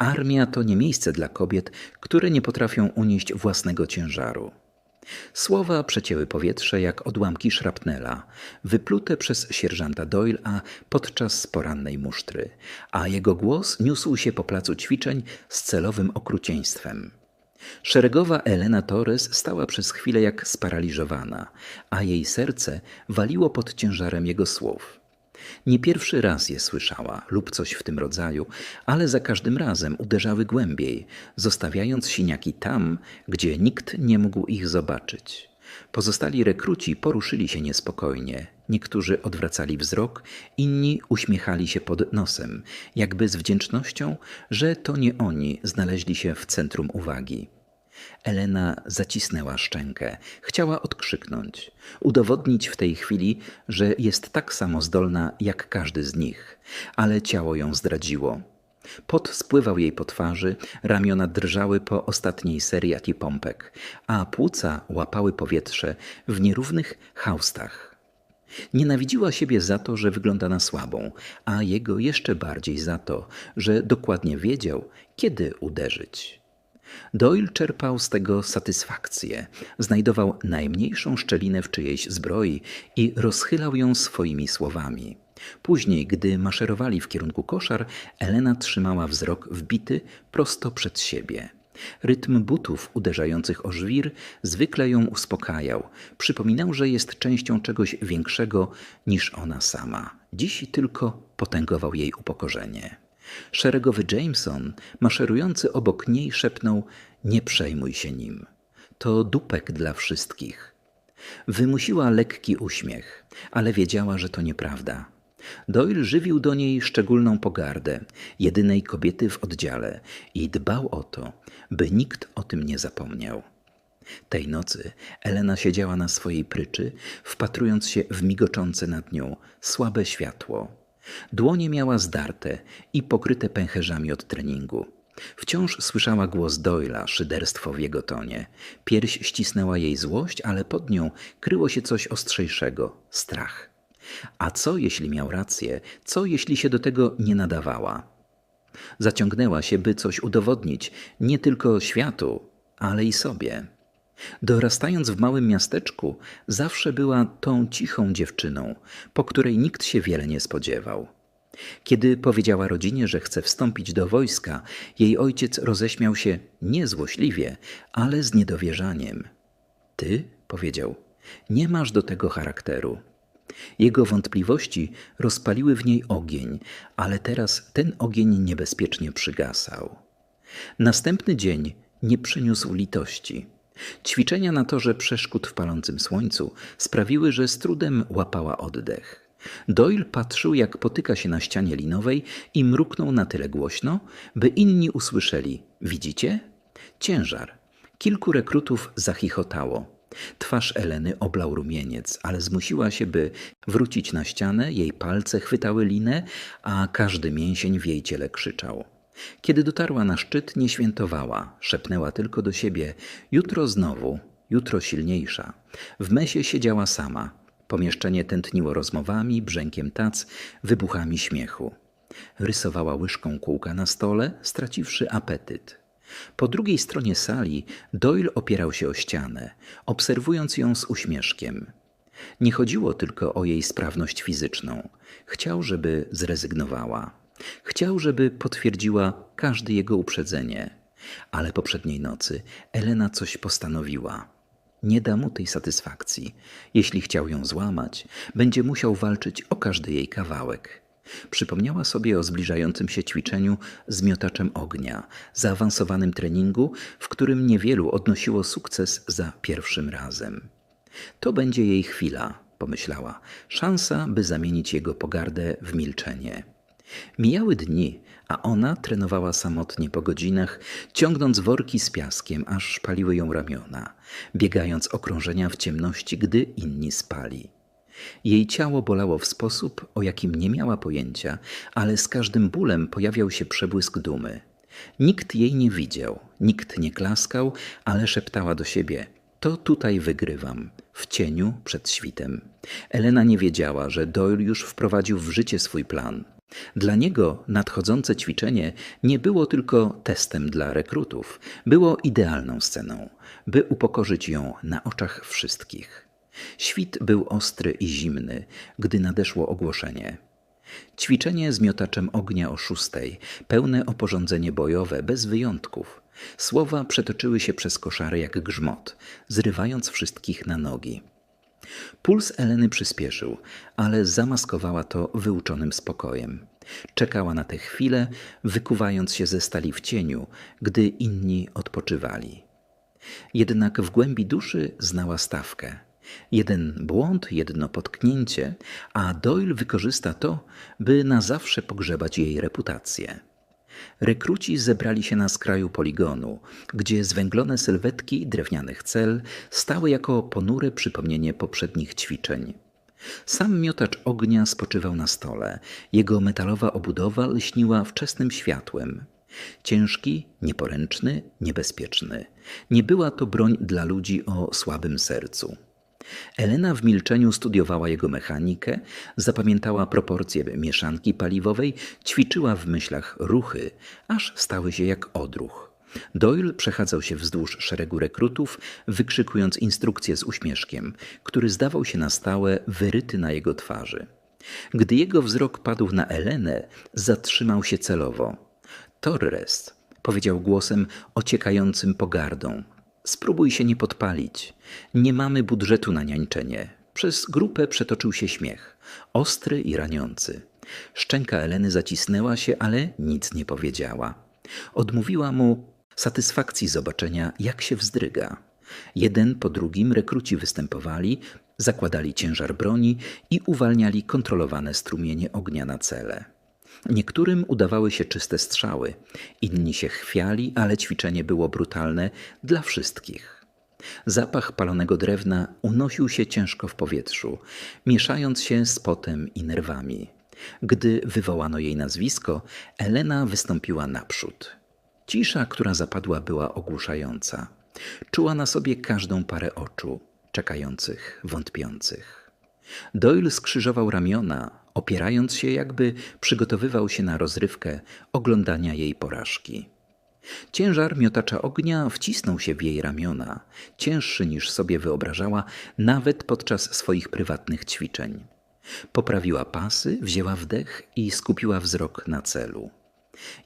Armia to nie miejsce dla kobiet, które nie potrafią unieść własnego ciężaru. Słowa przecięły powietrze jak odłamki szrapnela, wyplute przez sierżanta Doyle a podczas porannej musztry, a jego głos niósł się po placu ćwiczeń z celowym okrucieństwem. Szeregowa Elena Torres stała przez chwilę jak sparaliżowana, a jej serce waliło pod ciężarem jego słów. Nie pierwszy raz je słyszała lub coś w tym rodzaju, ale za każdym razem uderzały głębiej, zostawiając siniaki tam, gdzie nikt nie mógł ich zobaczyć. Pozostali rekruci poruszyli się niespokojnie. Niektórzy odwracali wzrok, inni uśmiechali się pod nosem, jakby z wdzięcznością, że to nie oni znaleźli się w centrum uwagi. Elena zacisnęła szczękę. Chciała odkrzyknąć, udowodnić w tej chwili, że jest tak samo zdolna jak każdy z nich, ale ciało ją zdradziło. Pot spływał jej po twarzy, ramiona drżały po ostatniej serii pompek, a płuca łapały powietrze w nierównych haustach. Nienawidziła siebie za to, że wygląda na słabą, a jego jeszcze bardziej za to, że dokładnie wiedział, kiedy uderzyć. Doyle czerpał z tego satysfakcję. Znajdował najmniejszą szczelinę w czyjejś zbroi i rozchylał ją swoimi słowami. Później, gdy maszerowali w kierunku koszar, Elena trzymała wzrok wbity prosto przed siebie. Rytm butów uderzających o żwir zwykle ją uspokajał. Przypominał, że jest częścią czegoś większego niż ona sama. Dziś tylko potęgował jej upokorzenie. Szeregowy Jameson, maszerujący obok niej, szepnął: Nie przejmuj się nim. To dupek dla wszystkich. Wymusiła lekki uśmiech, ale wiedziała, że to nieprawda. Doyle żywił do niej szczególną pogardę, jedynej kobiety w oddziale, i dbał o to, by nikt o tym nie zapomniał. Tej nocy Elena siedziała na swojej pryczy, wpatrując się w migoczące nad nią słabe światło. Dłonie miała zdarte i pokryte pęcherzami od treningu. Wciąż słyszała głos Doyla, szyderstwo w jego tonie. Pierś ścisnęła jej złość, ale pod nią kryło się coś ostrzejszego strach. A co jeśli miał rację? Co jeśli się do tego nie nadawała? Zaciągnęła się, by coś udowodnić nie tylko światu, ale i sobie. Dorastając w małym miasteczku, zawsze była tą cichą dziewczyną, po której nikt się wiele nie spodziewał. Kiedy powiedziała rodzinie, że chce wstąpić do wojska, jej ojciec roześmiał się nie złośliwie, ale z niedowierzaniem. Ty, powiedział, nie masz do tego charakteru. Jego wątpliwości rozpaliły w niej ogień, ale teraz ten ogień niebezpiecznie przygasał. Następny dzień nie przyniósł litości. Ćwiczenia na torze przeszkód w palącym słońcu sprawiły, że z trudem łapała oddech. Doyle patrzył, jak potyka się na ścianie linowej i mruknął na tyle głośno, by inni usłyszeli: Widzicie? Ciężar. Kilku rekrutów zachichotało. Twarz Eleny oblał rumieniec, ale zmusiła się, by wrócić na ścianę. Jej palce chwytały linę, a każdy mięsień w jej ciele krzyczał. Kiedy dotarła na szczyt, nie świętowała, szepnęła tylko do siebie: Jutro znowu, jutro silniejsza. W mesie siedziała sama. Pomieszczenie tętniło rozmowami, brzękiem tac, wybuchami śmiechu. Rysowała łyżką kółka na stole, straciwszy apetyt. Po drugiej stronie sali Doyle opierał się o ścianę, obserwując ją z uśmieszkiem. Nie chodziło tylko o jej sprawność fizyczną. Chciał, żeby zrezygnowała. Chciał, żeby potwierdziła każde jego uprzedzenie, ale poprzedniej nocy Elena coś postanowiła. Nie da mu tej satysfakcji. Jeśli chciał ją złamać, będzie musiał walczyć o każdy jej kawałek. Przypomniała sobie o zbliżającym się ćwiczeniu z miotaczem ognia, zaawansowanym treningu, w którym niewielu odnosiło sukces za pierwszym razem. To będzie jej chwila, pomyślała, szansa, by zamienić jego pogardę w milczenie. Mijały dni, a ona trenowała samotnie po godzinach, ciągnąc worki z piaskiem, aż paliły ją ramiona, biegając okrążenia w ciemności, gdy inni spali. Jej ciało bolało w sposób, o jakim nie miała pojęcia, ale z każdym bólem pojawiał się przebłysk dumy. Nikt jej nie widział, nikt nie klaskał, ale szeptała do siebie: To tutaj wygrywam, w cieniu przed świtem. Elena nie wiedziała, że Doyle już wprowadził w życie swój plan. Dla niego nadchodzące ćwiczenie nie było tylko testem dla rekrutów, było idealną sceną, by upokorzyć ją na oczach wszystkich. Świt był ostry i zimny, gdy nadeszło ogłoszenie. Ćwiczenie z miotaczem ognia o szóstej, pełne oporządzenie bojowe, bez wyjątków. Słowa przetoczyły się przez koszary jak grzmot, zrywając wszystkich na nogi. Puls Eleny przyspieszył, ale zamaskowała to wyuczonym spokojem. Czekała na tę chwilę, wykuwając się ze stali w cieniu, gdy inni odpoczywali. Jednak w głębi duszy znała stawkę. Jeden błąd, jedno potknięcie, a Doyle wykorzysta to, by na zawsze pogrzebać jej reputację. Rekruci zebrali się na skraju poligonu, gdzie zwęglone sylwetki drewnianych cel stały jako ponure przypomnienie poprzednich ćwiczeń. Sam miotacz ognia spoczywał na stole. Jego metalowa obudowa lśniła wczesnym światłem. Ciężki, nieporęczny, niebezpieczny. Nie była to broń dla ludzi o słabym sercu. Elena w milczeniu studiowała jego mechanikę, zapamiętała proporcje mieszanki paliwowej, ćwiczyła w myślach ruchy, aż stały się jak odruch. Doyle przechadzał się wzdłuż szeregu rekrutów, wykrzykując instrukcje z uśmieszkiem, który zdawał się na stałe wyryty na jego twarzy. Gdy jego wzrok padł na Elenę, zatrzymał się celowo. Torres, powiedział głosem ociekającym pogardą. Spróbuj się nie podpalić. Nie mamy budżetu na niańczenie. Przez grupę przetoczył się śmiech, ostry i raniący. Szczęka Eleny zacisnęła się, ale nic nie powiedziała. Odmówiła mu satysfakcji zobaczenia, jak się wzdryga. Jeden po drugim rekruci występowali, zakładali ciężar broni i uwalniali kontrolowane strumienie ognia na cele. Niektórym udawały się czyste strzały, inni się chwiali, ale ćwiczenie było brutalne dla wszystkich. Zapach palonego drewna unosił się ciężko w powietrzu, mieszając się z potem i nerwami. Gdy wywołano jej nazwisko, Elena wystąpiła naprzód. Cisza, która zapadła, była ogłuszająca. Czuła na sobie każdą parę oczu, czekających, wątpiących. Doyle skrzyżował ramiona, opierając się, jakby przygotowywał się na rozrywkę oglądania jej porażki. Ciężar miotacza ognia wcisnął się w jej ramiona, cięższy niż sobie wyobrażała, nawet podczas swoich prywatnych ćwiczeń. Poprawiła pasy, wzięła wdech i skupiła wzrok na celu.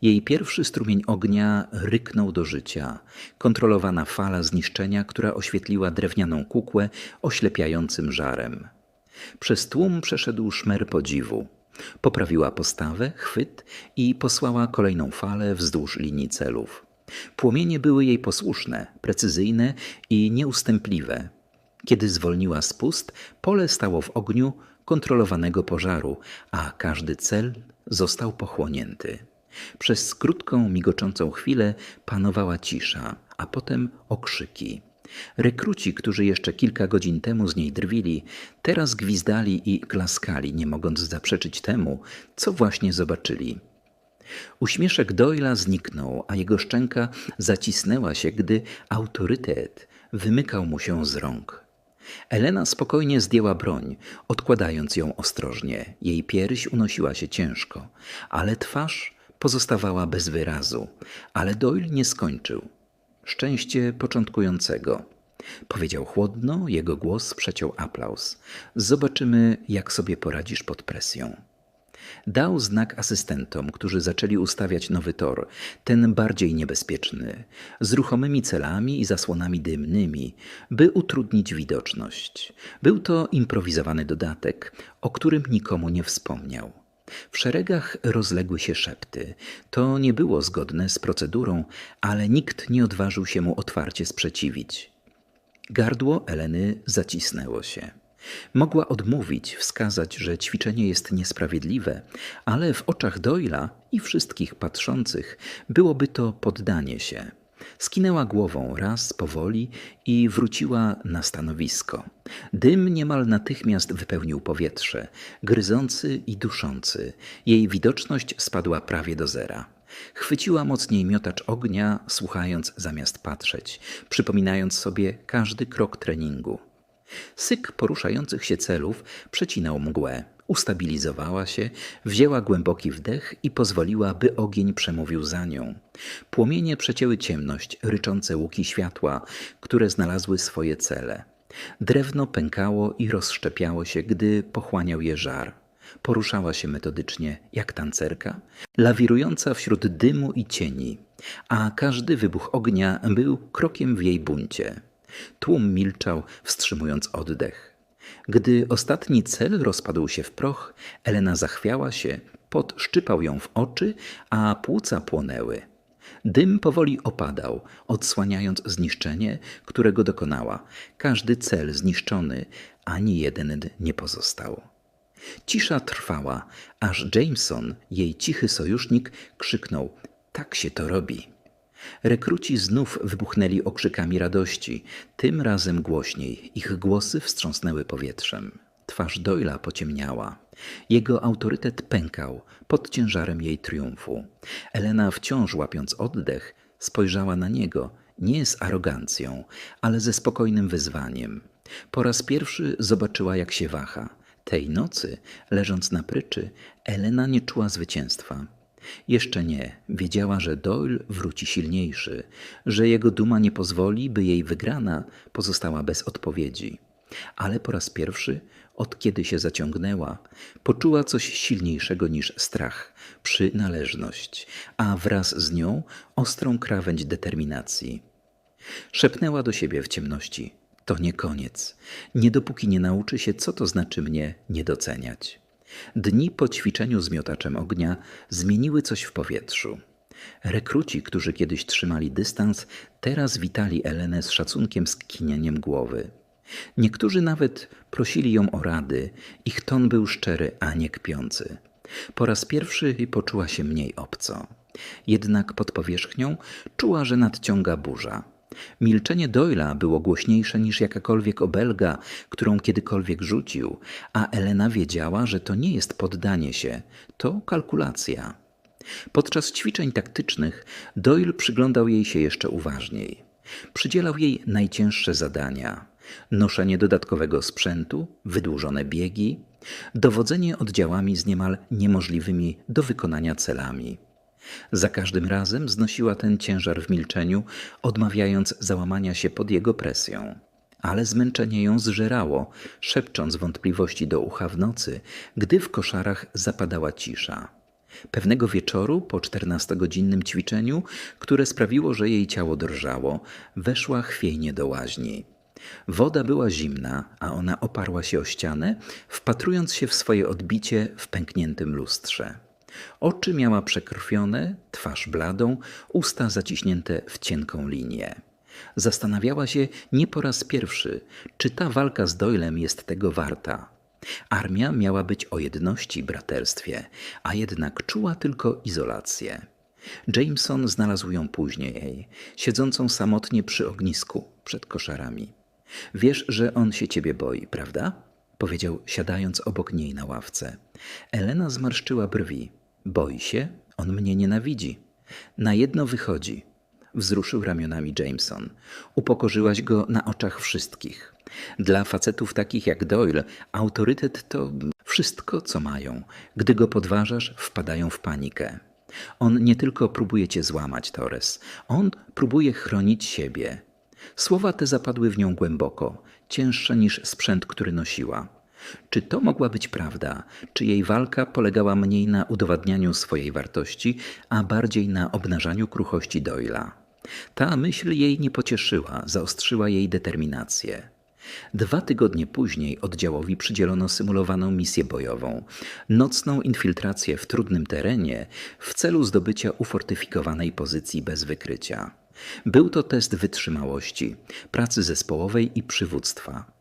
Jej pierwszy strumień ognia ryknął do życia, kontrolowana fala zniszczenia, która oświetliła drewnianą kukłę oślepiającym żarem. Przez tłum przeszedł szmer podziwu. Poprawiła postawę, chwyt i posłała kolejną falę wzdłuż linii celów. Płomienie były jej posłuszne, precyzyjne i nieustępliwe. Kiedy zwolniła spust, pole stało w ogniu kontrolowanego pożaru, a każdy cel został pochłonięty. Przez krótką, migoczącą chwilę panowała cisza, a potem okrzyki. Rekruci, którzy jeszcze kilka godzin temu z niej drwili, teraz gwizdali i klaskali, nie mogąc zaprzeczyć temu, co właśnie zobaczyli. Uśmieszek Doyla zniknął, a jego szczęka zacisnęła się, gdy autorytet wymykał mu się z rąk. Elena spokojnie zdjęła broń, odkładając ją ostrożnie. Jej pierś unosiła się ciężko, ale twarz pozostawała bez wyrazu. Ale Doyle nie skończył. Szczęście początkującego. Powiedział chłodno, jego głos przeciął aplauz. Zobaczymy, jak sobie poradzisz pod presją. Dał znak asystentom, którzy zaczęli ustawiać nowy tor, ten bardziej niebezpieczny, z ruchomymi celami i zasłonami dymnymi, by utrudnić widoczność. Był to improwizowany dodatek, o którym nikomu nie wspomniał. W szeregach rozległy się szepty. To nie było zgodne z procedurą, ale nikt nie odważył się mu otwarcie sprzeciwić. Gardło Eleny zacisnęło się. Mogła odmówić, wskazać, że ćwiczenie jest niesprawiedliwe, ale w oczach Doyla i wszystkich patrzących byłoby to poddanie się. Skinęła głową raz powoli i wróciła na stanowisko. Dym niemal natychmiast wypełnił powietrze, gryzący i duszący. Jej widoczność spadła prawie do zera. Chwyciła mocniej miotacz ognia, słuchając zamiast patrzeć, przypominając sobie każdy krok treningu. Syk poruszających się celów przecinał mgłę. Ustabilizowała się, wzięła głęboki wdech i pozwoliła, by ogień przemówił za nią. Płomienie przecięły ciemność, ryczące łuki światła, które znalazły swoje cele. Drewno pękało i rozszczepiało się, gdy pochłaniał je żar. Poruszała się metodycznie, jak tancerka, lawirująca wśród dymu i cieni, a każdy wybuch ognia był krokiem w jej buncie. Tłum milczał, wstrzymując oddech. Gdy ostatni cel rozpadł się w proch, Elena zachwiała się, pot szczypał ją w oczy, a płuca płonęły. Dym powoli opadał, odsłaniając zniszczenie, którego dokonała. Każdy cel zniszczony, ani jeden nie pozostał. Cisza trwała, aż Jameson, jej cichy sojusznik, krzyknął: Tak się to robi. Rekruci znów wybuchnęli okrzykami radości, tym razem głośniej. Ich głosy wstrząsnęły powietrzem. Twarz Doyla pociemniała. Jego autorytet pękał pod ciężarem jej triumfu. Elena, wciąż łapiąc oddech, spojrzała na niego nie z arogancją, ale ze spokojnym wyzwaniem. Po raz pierwszy zobaczyła, jak się waha. Tej nocy, leżąc na pryczy, Elena nie czuła zwycięstwa. Jeszcze nie. Wiedziała, że Doyle wróci silniejszy, że jego duma nie pozwoli, by jej wygrana pozostała bez odpowiedzi. Ale po raz pierwszy, od kiedy się zaciągnęła, poczuła coś silniejszego niż strach, przynależność, a wraz z nią ostrą krawędź determinacji. Szepnęła do siebie w ciemności: To nie koniec, nie dopóki nie nauczy się, co to znaczy mnie nie doceniać. Dni po ćwiczeniu z miotaczem ognia zmieniły coś w powietrzu. Rekruci, którzy kiedyś trzymali dystans, teraz witali Elenę z szacunkiem skinieniem głowy. Niektórzy nawet prosili ją o rady, ich ton był szczery, a nie kpiący. Po raz pierwszy poczuła się mniej obco. Jednak pod powierzchnią czuła, że nadciąga burza. Milczenie Doyla było głośniejsze niż jakakolwiek obelga, którą kiedykolwiek rzucił, a Elena wiedziała, że to nie jest poddanie się, to kalkulacja. Podczas ćwiczeń taktycznych Doyle przyglądał jej się jeszcze uważniej. Przydzielał jej najcięższe zadania: noszenie dodatkowego sprzętu, wydłużone biegi, dowodzenie oddziałami z niemal niemożliwymi do wykonania celami. Za każdym razem znosiła ten ciężar w milczeniu, odmawiając załamania się pod jego presją. Ale zmęczenie ją zżerało, szepcząc wątpliwości do ucha w nocy, gdy w koszarach zapadała cisza. Pewnego wieczoru, po czternastogodzinnym ćwiczeniu, które sprawiło, że jej ciało drżało, weszła chwiejnie do łaźni. Woda była zimna, a ona oparła się o ścianę, wpatrując się w swoje odbicie w pękniętym lustrze. Oczy miała przekrwione, twarz bladą, usta zaciśnięte w cienką linię. Zastanawiała się nie po raz pierwszy, czy ta walka z Doylem jest tego warta. Armia miała być o jedności i braterstwie, a jednak czuła tylko izolację. Jameson znalazł ją później, siedzącą samotnie przy ognisku przed koszarami. Wiesz, że on się ciebie boi, prawda? powiedział, siadając obok niej na ławce. Elena zmarszczyła brwi. Boi się? On mnie nienawidzi. Na jedno wychodzi. Wzruszył ramionami Jameson. Upokorzyłaś go na oczach wszystkich. Dla facetów takich jak Doyle autorytet to wszystko, co mają. Gdy go podważasz, wpadają w panikę. On nie tylko próbuje cię złamać, Torres. On próbuje chronić siebie. Słowa te zapadły w nią głęboko, cięższe niż sprzęt, który nosiła. Czy to mogła być prawda? Czy jej walka polegała mniej na udowadnianiu swojej wartości, a bardziej na obnażaniu kruchości Doyla? Ta myśl jej nie pocieszyła, zaostrzyła jej determinację. Dwa tygodnie później oddziałowi przydzielono symulowaną misję bojową nocną infiltrację w trudnym terenie w celu zdobycia ufortyfikowanej pozycji bez wykrycia. Był to test wytrzymałości, pracy zespołowej i przywództwa.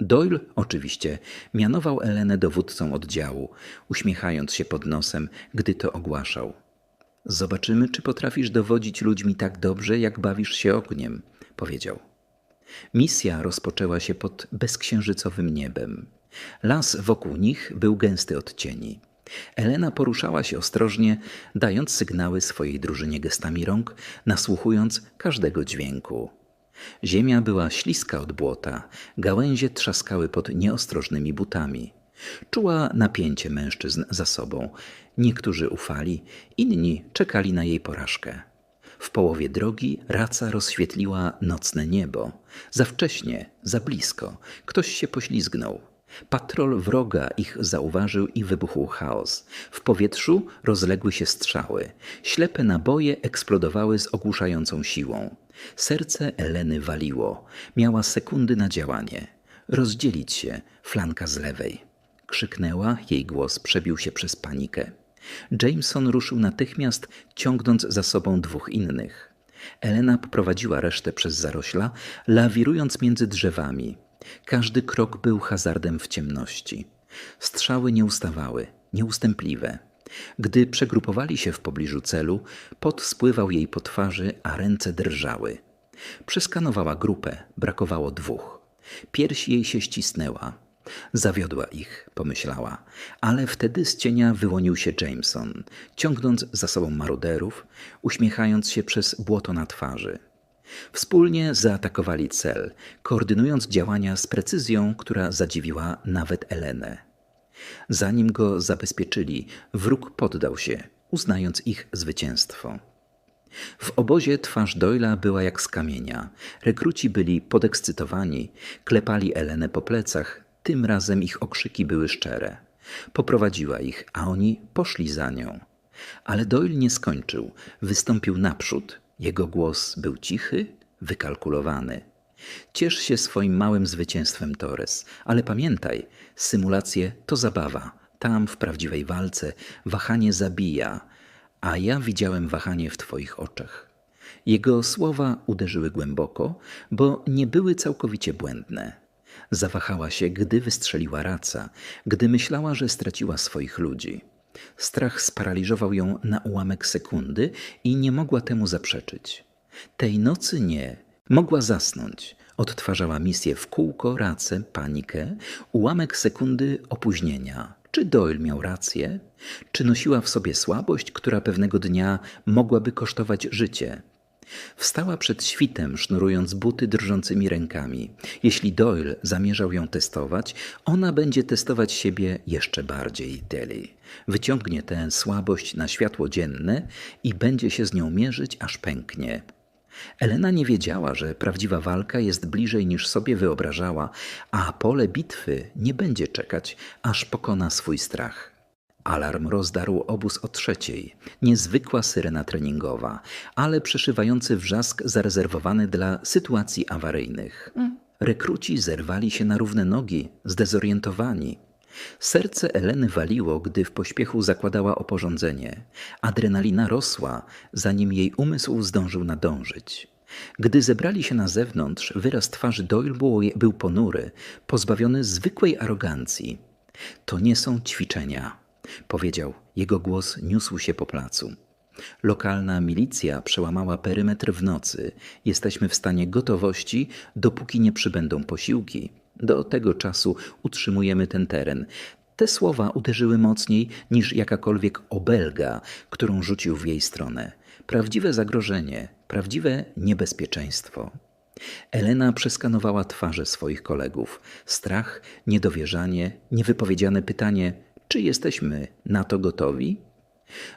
Doyle oczywiście mianował Elenę dowódcą oddziału, uśmiechając się pod nosem, gdy to ogłaszał. Zobaczymy, czy potrafisz dowodzić ludźmi tak dobrze, jak bawisz się ogniem, powiedział. Misja rozpoczęła się pod bezksiężycowym niebem. Las wokół nich był gęsty od cieni. Elena poruszała się ostrożnie, dając sygnały swojej drużynie gestami rąk, nasłuchując każdego dźwięku. Ziemia była śliska od błota, gałęzie trzaskały pod nieostrożnymi butami. Czuła napięcie mężczyzn za sobą. Niektórzy ufali, inni czekali na jej porażkę. W połowie drogi raca rozświetliła nocne niebo. Za wcześnie, za blisko. Ktoś się poślizgnął. Patrol wroga ich zauważył i wybuchł chaos. W powietrzu rozległy się strzały. Ślepe naboje eksplodowały z ogłuszającą siłą. Serce Eleny waliło. Miała sekundy na działanie. Rozdzielić się, flanka z lewej. Krzyknęła, jej głos przebił się przez panikę. Jameson ruszył natychmiast, ciągnąc za sobą dwóch innych. Elena poprowadziła resztę przez zarośla, lawirując między drzewami. Każdy krok był hazardem w ciemności. Strzały nie ustawały, nieustępliwe. Gdy przegrupowali się w pobliżu celu, pot spływał jej po twarzy, a ręce drżały. Przeskanowała grupę, brakowało dwóch. Pierś jej się ścisnęła. Zawiodła ich, pomyślała, ale wtedy z cienia wyłonił się Jameson, ciągnąc za sobą maruderów, uśmiechając się przez błoto na twarzy. Wspólnie zaatakowali cel, koordynując działania z precyzją, która zadziwiła nawet Elenę. Zanim go zabezpieczyli, wróg poddał się, uznając ich zwycięstwo. W obozie twarz Doyla była jak z kamienia. Rekruci byli podekscytowani, klepali Elenę po plecach, tym razem ich okrzyki były szczere. Poprowadziła ich, a oni poszli za nią. Ale Doyle nie skończył, wystąpił naprzód. Jego głos był cichy, wykalkulowany. Ciesz się swoim małym zwycięstwem, Torres, ale pamiętaj, symulacje to zabawa. Tam, w prawdziwej walce, wahanie zabija, a ja widziałem wahanie w Twoich oczach. Jego słowa uderzyły głęboko, bo nie były całkowicie błędne. Zawahała się, gdy wystrzeliła raca, gdy myślała, że straciła swoich ludzi. Strach sparaliżował ją na ułamek sekundy i nie mogła temu zaprzeczyć. Tej nocy nie. Mogła zasnąć. Odtwarzała misję w kółko, racę, panikę, ułamek sekundy opóźnienia. Czy Doyle miał rację? Czy nosiła w sobie słabość, która pewnego dnia mogłaby kosztować życie? Wstała przed świtem, sznurując buty drżącymi rękami. Jeśli Doyle zamierzał ją testować, ona będzie testować siebie jeszcze bardziej, Deli. Wyciągnie tę słabość na światło dzienne i będzie się z nią mierzyć, aż pęknie. Elena nie wiedziała, że prawdziwa walka jest bliżej niż sobie wyobrażała, a pole bitwy nie będzie czekać, aż pokona swój strach. Alarm rozdarł obóz o trzeciej. Niezwykła syrena treningowa, ale przeszywający wrzask zarezerwowany dla sytuacji awaryjnych. Rekruci zerwali się na równe nogi, zdezorientowani. Serce Eleny waliło, gdy w pośpiechu zakładała oporządzenie. Adrenalina rosła, zanim jej umysł zdążył nadążyć. Gdy zebrali się na zewnątrz, wyraz twarzy Doyle był ponury, pozbawiony zwykłej arogancji. To nie są ćwiczenia, Powiedział, jego głos niósł się po placu. Lokalna milicja przełamała perymetr w nocy. Jesteśmy w stanie gotowości, dopóki nie przybędą posiłki. Do tego czasu utrzymujemy ten teren. Te słowa uderzyły mocniej niż jakakolwiek obelga, którą rzucił w jej stronę. Prawdziwe zagrożenie, prawdziwe niebezpieczeństwo. Elena przeskanowała twarze swoich kolegów. Strach, niedowierzanie, niewypowiedziane pytanie – czy jesteśmy na to gotowi?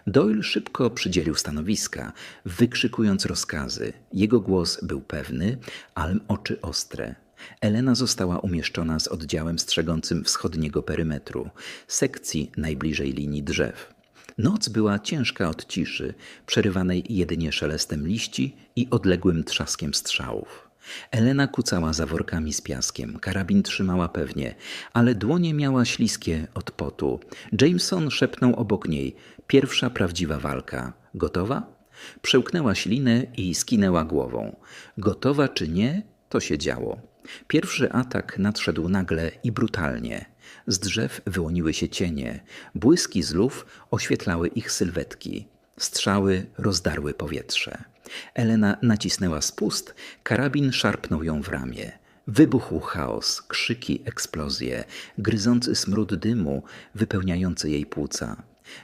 Doyle szybko przydzielił stanowiska, wykrzykując rozkazy. Jego głos był pewny, ale oczy ostre. Elena została umieszczona z oddziałem strzegącym wschodniego perymetru, sekcji najbliżej linii drzew. Noc była ciężka od ciszy, przerywanej jedynie szelestem liści i odległym trzaskiem strzałów. Elena kucała za workami z piaskiem, karabin trzymała pewnie, ale dłonie miała śliskie od potu. Jameson szepnął obok niej: Pierwsza prawdziwa walka. Gotowa? Przełknęła ślinę i skinęła głową. Gotowa czy nie, to się działo. Pierwszy atak nadszedł nagle i brutalnie. Z drzew wyłoniły się cienie, błyski z luf oświetlały ich sylwetki. Strzały rozdarły powietrze. Elena nacisnęła spust, karabin szarpnął ją w ramię. Wybuchł chaos, krzyki, eksplozje, gryzący smród dymu wypełniający jej płuca.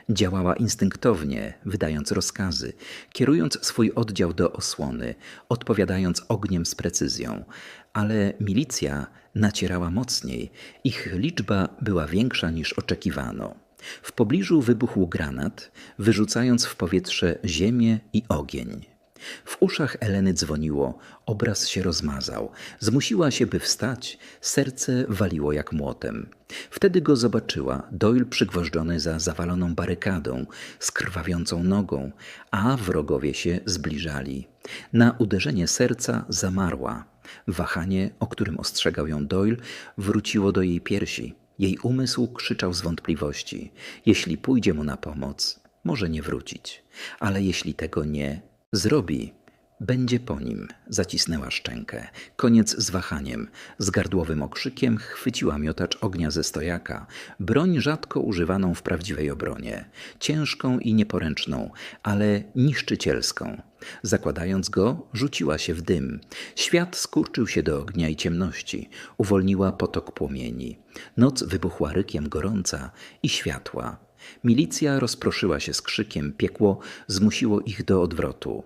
Działała instynktownie, wydając rozkazy, kierując swój oddział do osłony, odpowiadając ogniem z precyzją, ale milicja nacierała mocniej, ich liczba była większa niż oczekiwano. W pobliżu wybuchł granat, wyrzucając w powietrze ziemię i ogień. W uszach Eleny dzwoniło, obraz się rozmazał. Zmusiła się, by wstać, serce waliło jak młotem. Wtedy go zobaczyła, Doyle przygwożdżony za zawaloną barykadą, z krwawiącą nogą, a wrogowie się zbliżali. Na uderzenie serca zamarła. Wahanie, o którym ostrzegał ją Doyle, wróciło do jej piersi. Jej umysł krzyczał z wątpliwości. Jeśli pójdzie mu na pomoc, może nie wrócić, ale jeśli tego nie zrobi, będzie po nim. Zacisnęła szczękę. Koniec z wahaniem. Z gardłowym okrzykiem chwyciła miotacz ognia ze stojaka. Broń rzadko używaną w prawdziwej obronie. Ciężką i nieporęczną, ale niszczycielską. Zakładając go, rzuciła się w dym. Świat skurczył się do ognia i ciemności. Uwolniła potok płomieni. Noc wybuchła rykiem gorąca i światła. Milicja rozproszyła się z krzykiem, piekło zmusiło ich do odwrotu.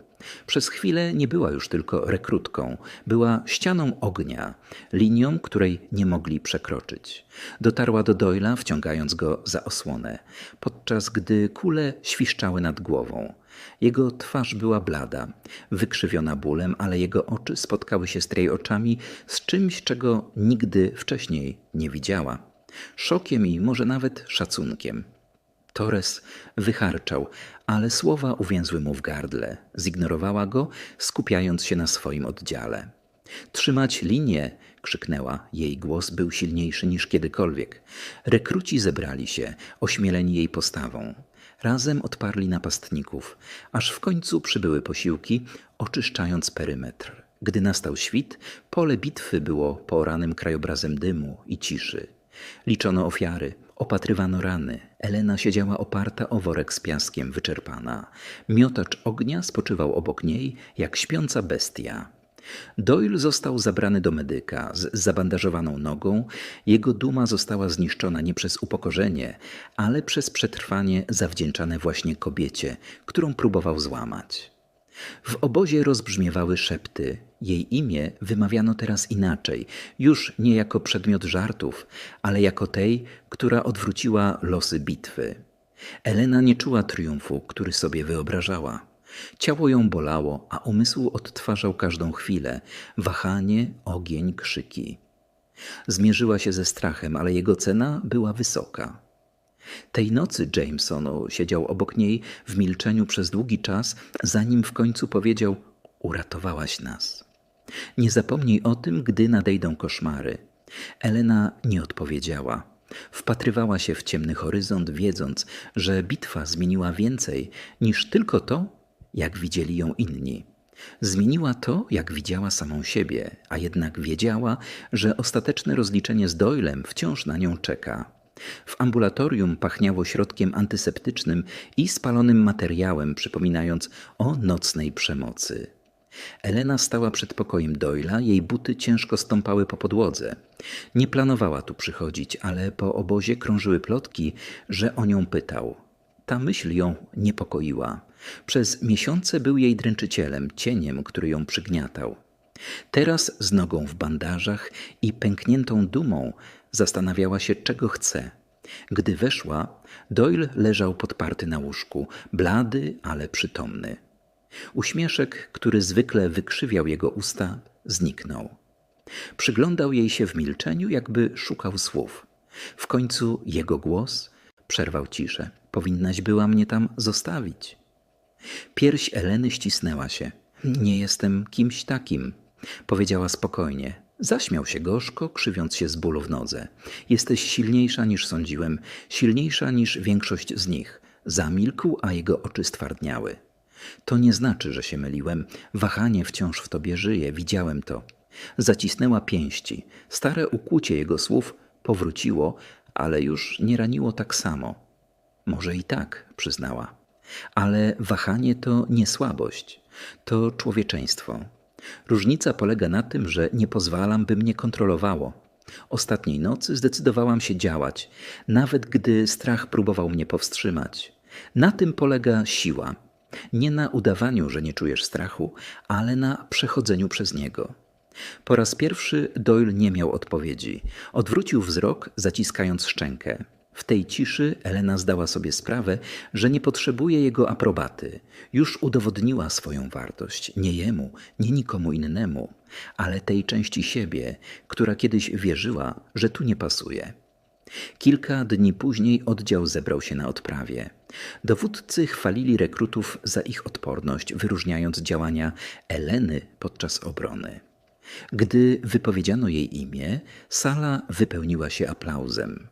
Przez chwilę nie była już tylko rekrutką, była ścianą ognia, linią, której nie mogli przekroczyć. Dotarła do Doyla, wciągając go za osłonę, podczas gdy kule świszczały nad głową. Jego twarz była blada, wykrzywiona bólem, ale jego oczy spotkały się z jej oczami z czymś, czego nigdy wcześniej nie widziała. Szokiem i może nawet szacunkiem. Torres wycharczał, ale słowa uwięzły mu w gardle. Zignorowała go, skupiając się na swoim oddziale. Trzymać linię! krzyknęła. Jej głos był silniejszy niż kiedykolwiek. Rekruci zebrali się, ośmieleni jej postawą. Razem odparli napastników, aż w końcu przybyły posiłki, oczyszczając perymetr. Gdy nastał świt, pole bitwy było poranym krajobrazem dymu i ciszy. Liczono ofiary, opatrywano rany. Elena siedziała oparta o worek z piaskiem, wyczerpana. Miotacz ognia spoczywał obok niej, jak śpiąca bestia. Doyle został zabrany do medyka z zabandażowaną nogą. Jego duma została zniszczona nie przez upokorzenie, ale przez przetrwanie zawdzięczane właśnie kobiecie, którą próbował złamać. W obozie rozbrzmiewały szepty. Jej imię wymawiano teraz inaczej, już nie jako przedmiot żartów, ale jako tej, która odwróciła losy bitwy. Elena nie czuła triumfu, który sobie wyobrażała. Ciało ją bolało, a umysł odtwarzał każdą chwilę wahanie, ogień, krzyki. Zmierzyła się ze strachem, ale jego cena była wysoka. Tej nocy Jameson siedział obok niej w milczeniu przez długi czas, zanim w końcu powiedział: Uratowałaś nas. Nie zapomnij o tym, gdy nadejdą koszmary. Elena nie odpowiedziała. Wpatrywała się w ciemny horyzont, wiedząc, że bitwa zmieniła więcej niż tylko to, jak widzieli ją inni. Zmieniła to, jak widziała samą siebie, a jednak wiedziała, że ostateczne rozliczenie z Doylem wciąż na nią czeka. W ambulatorium pachniało środkiem antyseptycznym i spalonym materiałem, przypominając o nocnej przemocy. Elena stała przed pokojem Doyla, jej buty ciężko stąpały po podłodze. Nie planowała tu przychodzić, ale po obozie krążyły plotki, że o nią pytał. Ta myśl ją niepokoiła. Przez miesiące był jej dręczycielem, cieniem, który ją przygniatał. Teraz z nogą w bandażach i pękniętą dumą zastanawiała się, czego chce. Gdy weszła, Doyle leżał podparty na łóżku, blady, ale przytomny. Uśmieszek, który zwykle wykrzywiał jego usta, zniknął. Przyglądał jej się w milczeniu, jakby szukał słów. W końcu jego głos przerwał ciszę. Powinnaś była mnie tam zostawić. Pierś Eleny ścisnęła się. Nie jestem kimś takim, powiedziała spokojnie. Zaśmiał się gorzko, krzywiąc się z bólu w nodze. Jesteś silniejsza niż sądziłem, silniejsza niż większość z nich. Zamilkł, a jego oczy stwardniały. To nie znaczy, że się myliłem. Wahanie wciąż w tobie żyje, widziałem to. Zacisnęła pięści. Stare ukłucie jego słów powróciło, ale już nie raniło tak samo. Może i tak, przyznała. Ale wahanie to nie słabość, to człowieczeństwo. Różnica polega na tym, że nie pozwalam, by mnie kontrolowało. Ostatniej nocy zdecydowałam się działać, nawet gdy strach próbował mnie powstrzymać. Na tym polega siła. Nie na udawaniu, że nie czujesz strachu, ale na przechodzeniu przez niego. Po raz pierwszy Doyle nie miał odpowiedzi. Odwrócił wzrok, zaciskając szczękę. W tej ciszy Elena zdała sobie sprawę, że nie potrzebuje jego aprobaty. Już udowodniła swoją wartość nie jemu, nie nikomu innemu, ale tej części siebie, która kiedyś wierzyła, że tu nie pasuje. Kilka dni później oddział zebrał się na odprawie. Dowódcy chwalili rekrutów za ich odporność, wyróżniając działania Eleny podczas obrony. Gdy wypowiedziano jej imię, sala wypełniła się aplauzem.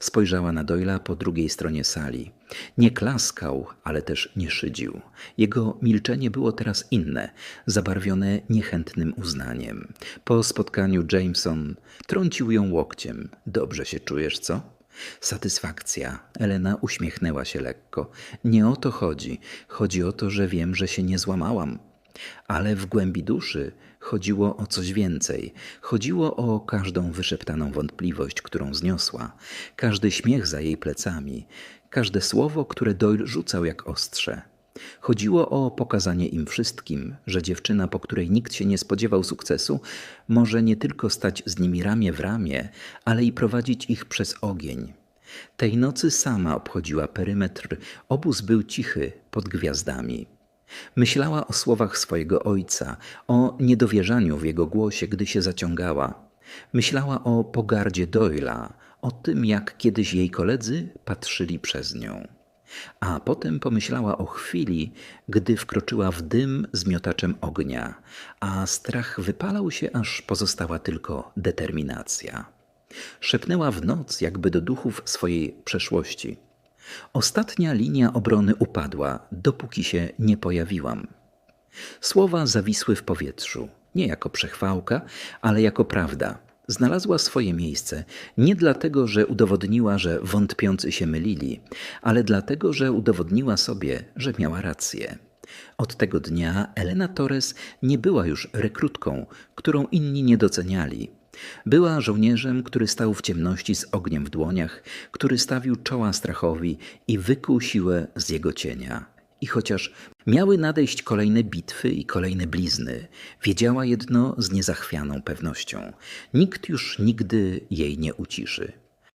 Spojrzała na Doyla po drugiej stronie sali. Nie klaskał, ale też nie szydził. Jego milczenie było teraz inne, zabarwione niechętnym uznaniem. Po spotkaniu Jameson trącił ją łokciem. Dobrze się czujesz, co? Satysfakcja. Elena uśmiechnęła się lekko. Nie o to chodzi. Chodzi o to, że wiem, że się nie złamałam. Ale w głębi duszy chodziło o coś więcej. Chodziło o każdą wyszeptaną wątpliwość, którą zniosła, każdy śmiech za jej plecami, każde słowo, które Doyle rzucał jak ostrze. Chodziło o pokazanie im wszystkim, że dziewczyna, po której nikt się nie spodziewał sukcesu, może nie tylko stać z nimi ramię w ramię, ale i prowadzić ich przez ogień. Tej nocy sama obchodziła perymetr, obóz był cichy pod gwiazdami. Myślała o słowach swojego ojca, o niedowierzaniu w jego głosie, gdy się zaciągała. Myślała o pogardzie Doyla, o tym, jak kiedyś jej koledzy patrzyli przez nią. A potem pomyślała o chwili, gdy wkroczyła w dym z miotaczem ognia, a strach wypalał się, aż pozostała tylko determinacja. Szepnęła w noc, jakby do duchów swojej przeszłości. Ostatnia linia obrony upadła, dopóki się nie pojawiłam. Słowa zawisły w powietrzu, nie jako przechwałka, ale jako prawda. Znalazła swoje miejsce nie dlatego, że udowodniła, że wątpiący się mylili, ale dlatego, że udowodniła sobie, że miała rację. Od tego dnia Elena Torres nie była już rekrutką, którą inni nie doceniali. Była żołnierzem, który stał w ciemności z ogniem w dłoniach, który stawił czoła strachowi i wykuł siłę z jego cienia. I chociaż miały nadejść kolejne bitwy i kolejne blizny, wiedziała jedno z niezachwianą pewnością: nikt już nigdy jej nie uciszy.